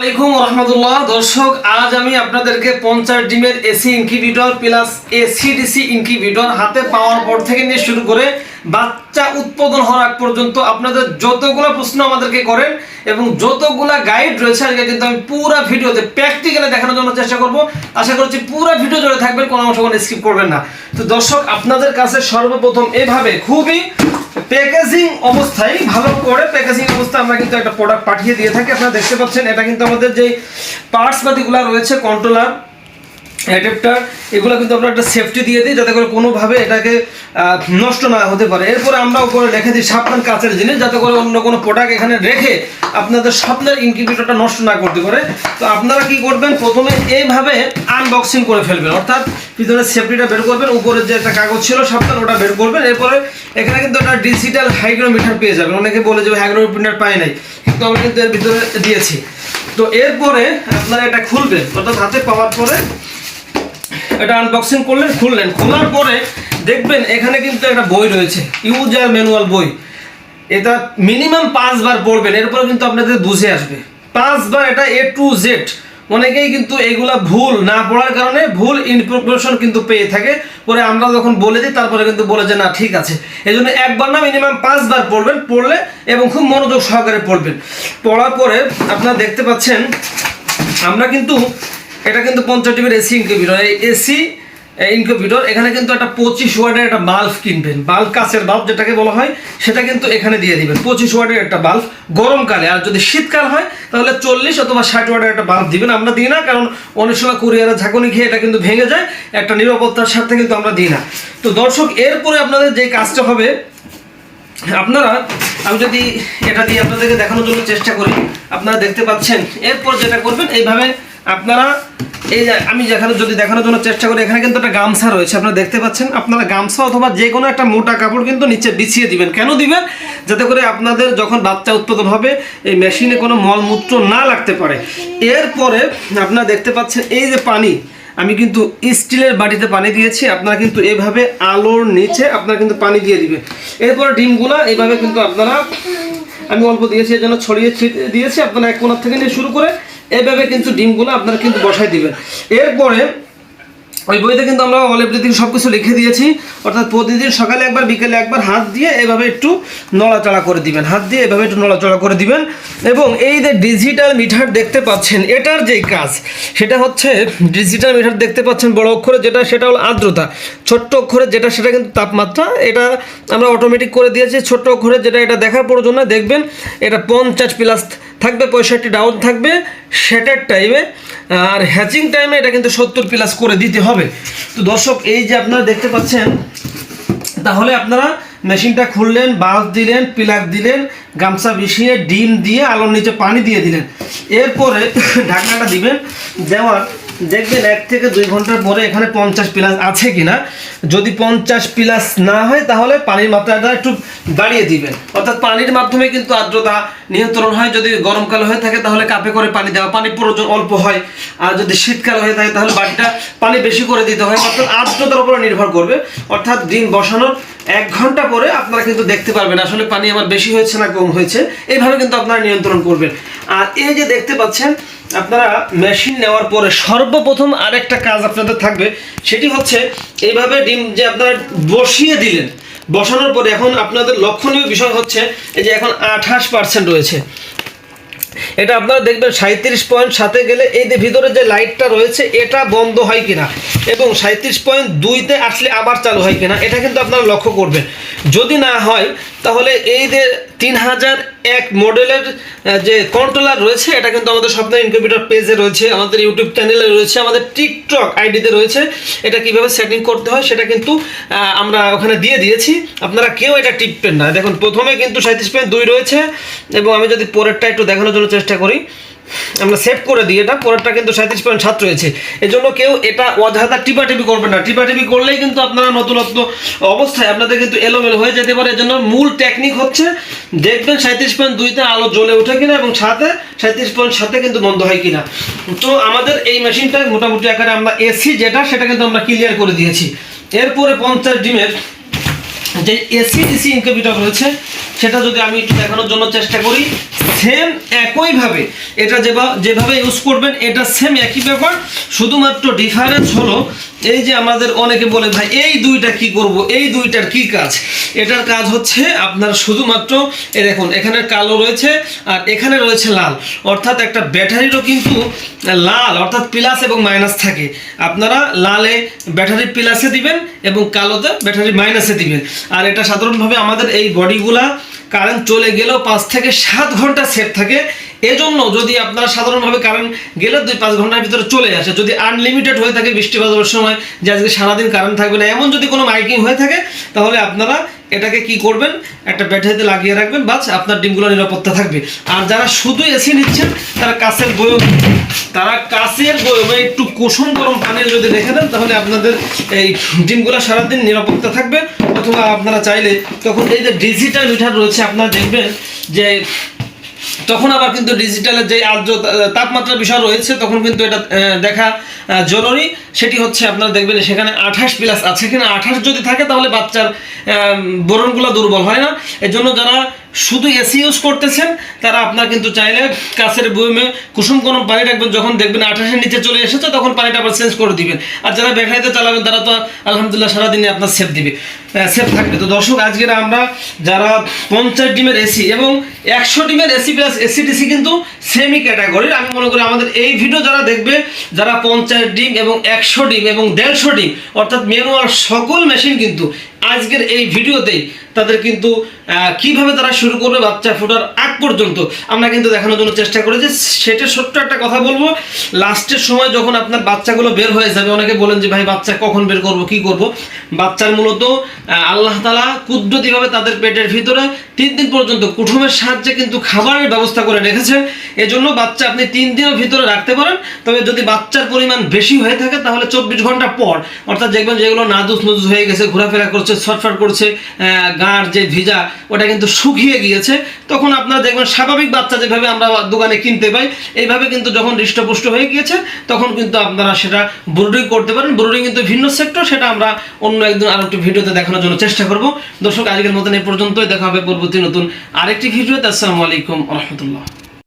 আসসালামাইকুম রহমতুল্লাহ। দর্শক, আজ আমি আপনাদেরকে পঞ্চাশ ডিমের AC incubator plus AC DC incubator হাতে পাওয়ার পর থেকে নিয়ে শুরু করে বাচ্চা উৎপাদন হওয়ার আগ পর্যন্ত আপনাদের যতগুলো প্রশ্ন আমাদেরকে করেন এবং যতগুলা গাইড রয়েছে, আজকে কিন্তু আমি পুরো ভিডিওতে প্র্যাকটিক্যালি দেখানোর জন্য চেষ্টা করব। আশা করছি পুরো ভিডিও জুড়ে থাকবেন, কোনো অংশ স্কিপ করবেন না। তো দর্শক, আপনাদের কাছে সর্বপ্রথম এভাবে খুবই প্যাকেজিং অবস্থায় ভালো করে প্যাকেজিং অবস্থায় আমরা কিন্তু একটা প্রোডাক্ট পাঠিয়ে দিয়ে থাকি। আপনারা দেখতে পাচ্ছেন, এটা কিন্তু আমাদের যে পার্টস পাতিগুলো রয়েছে কন্ট্রোলার অ্যাডাপ্টার, এগুলো কিন্তু আমরা একটা সেফটি দিয়ে দিই যাতে করে কোনোভাবে এটাকে নষ্ট না হতে পারে। এরপরে আমরা উপরে রেখে দিই সাবধান কাচের জিনিস যাতে করে অন্য কোনো প্রোডাক্ট এখানে রেখে আপনাদের স্বপ্নের ইনকিউবেটরটা নষ্ট না করতে পারে। তো আপনারা কি করবেন? প্রথমে এইভাবে আনবক্সিং করে ফেলবেন। অর্থাৎ ভিতরে সেফটিটা বের করবেন, উপরের যে একটা কাগজ ছিল সাবধান ওটা বের করবেন। এরপরে এখানে কিন্তু একটা ডিজিটাল হাইগ্রোমিটার পেয়ে যাবেন। অনেকে বলে যে হাইগ্রোমিটার পাই নাই, কিন্তু আমরা কিন্তু এর ভিতরে দিয়েছি। তো এরপরে আপনারা এটা খুলবেন, অর্থাৎ হাতে পাওয়ার পরে এটা আনবক্সিং করলেন, খুললেন। খোলার পরে দেখবেন এখানে কিন্তু একটা বই রয়েছে ইউজার ম্যানুয়াল বই। এটা মিনিমাম পাঁচবার পড়বেন, এরপরে কিন্তু আপনাদের বুঝে আসবে। পাঁচবার এটা এ টু জেড অনেকেই কিন্তু এগুলা ভুল না পড়ার কারণে ভুল ইনফরমেশন কিন্তু পেয়ে থাকে। পরে আমরা যখন বলে দিই, তারপরে কিন্তু বলে যে, না, ঠিক আছে। এই জন্য একবার না মিনিমাম পাঁচবার পড়বেন, পড়লে এবং খুব মনোযোগ সহকারে পড়বেন। পড়ার পরে আপনারা দেখতে পাচ্ছেন, আমরা কিন্তু এটা কিন্তু পঞ্চাশ ডিবির এসি ইনকিউবেটর। এই এসি ইনকিউবেটর, এখানে কিন্তু একটা পঁচিশ ওয়ার্ডের একটা বাল্ব কিনবেন। বাল্ব কাছের বাল্ব যেটাকে বলা হয়, সেটা কিন্তু এখানে দিয়ে দিবেন। পঁচিশ ওয়ার্ডের একটা বাল্ব গরমকালে। আর যদি শীতকাল হয়, তাহলে চল্লিশ অথবা ষাট ওয়ার্ডের একটা বাল্ব দিবেন। আমরা দিই না, কারণ অনেক সময় কুরিয়ারে ঝাঁকুনি খেয়ে এটা কিন্তু ভেঙে যায়। একটা নিরাপত্তার সাথে কিন্তু আমরা দিই না। তো দর্শক, এরপরে আপনাদের যে কাজটা হবে, আপনারা, আমি যদি এটা দিয়ে আপনাদেরকে দেখানোর জন্য চেষ্টা করি, আপনারা দেখতে পাচ্ছেন, এরপর যেটা করবেন, এইভাবে আপনারা, এই আমি যেখানে যদি দেখানোর জন্য চেষ্টা করি, এখানে কিন্তু একটা গামছা রয়েছে, আপনারা দেখতে পাচ্ছেন। আপনারা গামছা অথবা যে কোনো একটা মোটা কাপড় কিন্তু নিচে বিছিয়ে দিবেন। কেন দিবেন? যাতে করে আপনাদের যখন বাচ্চা উৎপাদন হবে, এই মেশিনে কোনো মলমূত্র না লাগতে পারে। এরপরে আপনারা দেখতে পাচ্ছেন, এই যে পানি, আমি কিন্তু স্টিলের বাটিতে পানি দিয়েছি, আপনারা কিন্তু এভাবে আলোর নিচে আপনারা কিন্তু পানি দিয়ে দিবেন এরপরে ডিমগুলো, এইভাবে কিন্তু আপনারা, আমি অল্প দিয়েছি, এর জন্য ছড়িয়ে দিয়েছি, আপনারা এক কোনার থেকে নিয়ে শুরু করে এভাবে কিন্তু ডিমগুলো আপনারা কিন্তু বসাই দিবেন। এরপরে ওই বইতে কিন্তু আমরা অল এভরিথিং সব কিছু লিখে দিয়েছি। অর্থাৎ প্রতিদিন সকালে একবার, বিকেলে একবার হাত দিয়ে এভাবে একটু নড়াচড়া করে দিবেন। হাত দিয়ে এভাবে একটু নড়াচড়া করে দিবেন এবং এই যে ডিজিটাল মিটার দেখতে পাচ্ছেন, এটার যেই কাজ, সেটা হচ্ছে ডিজিটাল মিটার দেখতে পাচ্ছেন বড় অক্ষরে, যেটা, সেটা হলো আর্দ্রতা। ছোট্ট অক্ষরে যেটা, সেটা কিন্তু তাপমাত্রা। এটা আমরা অটোমেটিক করে দিয়েছি। ছোট্ট অক্ষরে যেটা, এটা দেখার প্রয়োজন না দেখবেন এটা পঞ্চাশ প্লাস থাকবে পঁয়ষট্টি ডাউন থাকবে, সেটার টাইমে আর হ্যাচিং টাইমে এটা কিন্তু সত্তর প্লাস করে দিতে হবে। তো দর্শক, এই যে আপনারা দেখতে পাচ্ছেন, তাহলে আপনারা মেশিনটা খুললেন, বাঁশ দিলেন, পিলার দিলেন, গামছা বিছিয়ে, ডিম দিয়ে, আলোর নিচে পানি দিয়ে দিলেন। এরপরে ঢাকনাটা দিবেন, দেওয়ার দেখবেন এক থেকে দুই ঘণ্টার পরে এখানে পঞ্চাশ প্লাস আছে কিনা। যদি পঞ্চাশ প্লাস না হয়, তাহলে পানির মাত্রাটা একটু বাড়িয়ে দিবেন। অর্থাৎ পানির মাধ্যমে কিন্তু আর্দ্রতা নিয়ন্ত্রণ হয়। যদি গরমকাল হয়ে থাকে, তাহলে কাপে করে পানি দেওয়া, পানি প্রয়োজন অল্প হয়। আর যদি শীতকাল হয়ে থাকে, তাহলে বাড়িটা পানি বেশি করে দিতে হয়। অর্থাৎ আর্দ্রতার উপরে নির্ভর করবে। অর্থাৎ ডিম বসানোর এক ঘণ্টা পরে আপনারা কিন্তু দেখতে পারবেন, আসলে পানি আমার বেশি হয়েছে না কম হয়েছে। এইভাবে কিন্তু আপনারা নিয়ন্ত্রণ করবেন। আর এই যে দেখতে পাচ্ছেন, আপনারা মেশিন নেওয়ার পরে সর্বপ্রথম আরেকটা কাজ আপনাদের থাকবে, সেটি হচ্ছে এইভাবে ডিম যে আপনারা বসিয়ে দিলেন, বসানোর পরে এখন আপনাদের লক্ষণীয় বিষয় হচ্ছে এই যে এখন আঠাশ পার্সেন্ট রয়েছে। এটা আপনারা দেখবেন সাঁত্রিশ পয়েন্ট সাথে গেলে এই যে ভিতরে যে লাইটটা রয়েছে, এটা বন্ধ হয় কিনা এবং সাঁত্রিশ পয়েন্ট দুইতে আসলে আবার চালু হয় কিনা, এটা কিন্তু আপনারা লক্ষ্য করবেন। যদি না হয়, তাহলে এই যে তিন হাজার এক মডেলের যে কন্ট্রোলার রয়েছে, এটা কিন্তু আমাদের স্বপ্ন ইনকিউবেটর পেজে রয়েছে, আমাদের ইউটিউব চ্যানেলে রয়েছে, আমাদের টিকটক আইডিতে রয়েছে। এটা কীভাবে সেটিং করতে হয়, সেটা কিন্তু আমরা ওখানে দিয়ে দিয়েছি। আপনারা কেউ এটা টিপবেন না। দেখুন, প্রথমে কিন্তু সাঁত্রিশ পয়েন্ট দুই রয়েছে, এবং আমি যদি পরেরটা একটু দেখানোর জন্য চেষ্টা করি, আমরা সেভ করে দিই এটা। পরেরটা কিন্তু সাঁত্রিশ পয়েন্ট সাত রয়েছে। এই জন্য কেউ এটা অযথা টিপাটিপি করবেন না। টিপাটিপি করলেই কিন্তু আপনারা নতুনত্ব অবস্থায় আপনাদের কিন্তু এলোমেলো হয়ে যেতে পারে। এর জন্য মূল টেকনিক হচ্ছে দেখবেন সাঁত্রিশ পয়েন্ট দুইতে আলো জ্বলে ওঠে কিনা এবং সাথে সাঁত্রিশ পয়েন্ট সাথে কিন্তু বন্ধ হয় কিনা। তো আমাদের এই মেশিনটা মোটামুটি আকারে আমরা এসি যেটা, সেটা কিন্তু আমরা ক্লিয়ার করে দিয়েছি। এরপরে পঞ্চাশ ডিমের যে এসি ডিসি ইনকিউবেটর রয়েছে সেটা যদি আমি একটু দেখানোর জন্য চেষ্টা করি সেম একইভাবে এটা যেভাবে ইউজ করবেন, এটা সেম একই ব্যাপার। শুধুমাত্র ডিফারেন্স হলো, এই যে আমাদের অনেকে বলে, ভাই, এই দুইটা কি করব? এই দুইটার কি কাজ? এটার কাজ হচ্ছে আপনার শুধুমাত্র এ দেখুন, এখানে কালো রয়েছে আর এখানে রয়েছে লাল। অর্থাৎ একটা ব্যাটারিরও কিন্তু লাল, অর্থাৎ প্লাস এবং মাইনাস থাকে। আপনারা লালে ব্যাটারি প্লাসে দিবেন এবং কালোতে ব্যাটারি মাইনাসে দিবেন। আর এটা সাধারণভাবে আমাদের এই বডিগুলা কারেন্ট চলে গেলেও পাঁচ থেকে সাত ঘণ্টা সেট থাকে। এজন্য যদি আপনারা সাধারণভাবে কারেন্ট গেলে দুই পাঁচ ঘণ্টার ভিতরে চলে আসে, যদি আনলিমিটেড হয়ে থাকে বৃষ্টি বাদলের সময়, যে আজকে সারাদিন কারেন্ট থাকবে না, এমন যদি কোনো মাইকিং হয়ে থাকে, তাহলে আপনারা এটাকে কি করবেন? একটা ব্যাটারিতে লাগিয়ে রাখবেন, বাস আপনার ডিমগুলো নিরাপত্তা থাকবে। আর যারা শুধু এসি নিচ্ছেন, তারা কাছের বয়ম তারা কাছের বয়মে একটু কুসুম গরম পানি যদি রেখে দেন, তাহলে আপনাদের এই ডিমগুলো সারাদিন নিরাপত্তা থাকবে। অথবা আপনারা চাইলে তখন এই যে ডিজিটাল মিটার রয়েছে, আপনারা দেখবেন যে তখন আবার কিন্তু ডিজিটালের যে আর্দ্র তাপমাত্রা বিষয় রয়েছে, তখন কিন্তু এটা দেখা জরুরি। সেটি হচ্ছে আপনারা দেখবেন সেখানে আঠাশ প্লাস আছে। সেখানে আঠাশ যদি থাকে তাহলে বাচ্চার বরণগুলো দুর্বল হয় না। এর জন্য যারা শুধু এসি ইউজ করতেছেন, তারা আপনার কিন্তু চাইলে কাছের বইমে কুসুম কোনো পানি রাখবেন, যখন দেখবেন আঠাশের নিচে চলে এসেছে, তখন পানিটা আবার চেঞ্জ করে দিবেন। আর যারা ব্যাটারিতে চালাবেন, তারা তো আলহামদুলিল্লাহ সারাদিনে আপনার সেফ দিবে। সেফ থাকবে। তো দর্শক আজকের আমরা যারা পঞ্চাশ ডিমের এসি এবং একশো ডিমের এসি প্লাস এসি ডিসি কিন্তু সেমি ক্যাটাগরির আমি মনে করি আমাদের এই ভিডিও যারা দেখবে, যারা পঞ্চাশ ডিম এবং একশো ডিম এবং দেড়শো ডিম, অর্থাৎ ম্যানুয়াল সকল মেশিন কিন্তু আজকের এই ভিডিওতেই তাদের কিন্তু কীভাবে তারা শুরু করবে বাচ্চা ফোটার আগ পর্যন্ত, আমরা কিন্তু দেখানোর জন্য চেষ্টা করেছি। সেটা ছোট্ট একটা কথা বলব। লাস্টের সময় যখন আপনার বাচ্চাগুলো বের হয়ে যাবে, অনেকে বলেন যে, ভাই, বাচ্চা কখন বের করব, কি করব? বাচ্চার মূলত আল্লাহ তালা কুদরতিভাবে তাদের পেটের ভিতরে তিন দিন পর্যন্ত কুটুমের সাহায্যে কিন্তু খাবারের ব্যবস্থা করে রেখেছেন এজন্য বাচ্চা আপনি তিন দিনের ভিতরে রাখতে পারেন। তবে যদি বাচ্চার পরিমাণ বেশি হয়ে থাকে, তাহলে চব্বিশ ঘণ্টা পর, অর্থাৎ দেখবেন যেগুলো নাদুস নুদুস হয়ে গেছে, ঘোরাফেরা করছে ছটফট করছে গাঁর যে ভিজা, ওটা কিন্তু শুকিয়ে গিয়েছে। তখন আপনারা দেখবেন স্বাভাবিক বাচ্চা যেভাবে আমরা দোকানে কিনতে পাই, এইভাবে কিন্তু যখন হৃষ্টপুষ্ট হয়ে গিয়েছে, তখন কিন্তু আপনারা সেটা ব্রুডিং করতে পারেন। ব্রুডিং কিন্তু ভিন্ন সেক্টর সেটা আমরা অন্য একদিন আরও একটি ভিডিওতে দেখানোর জন্য চেষ্টা করব। দর্শক, আজকের মতন এই পর্যন্তই। দেখা হবে পরবর্তী নতুন আরেকটি ভিডিওতে। আসসালামু আলাইকুম রহমতুল্লাহ।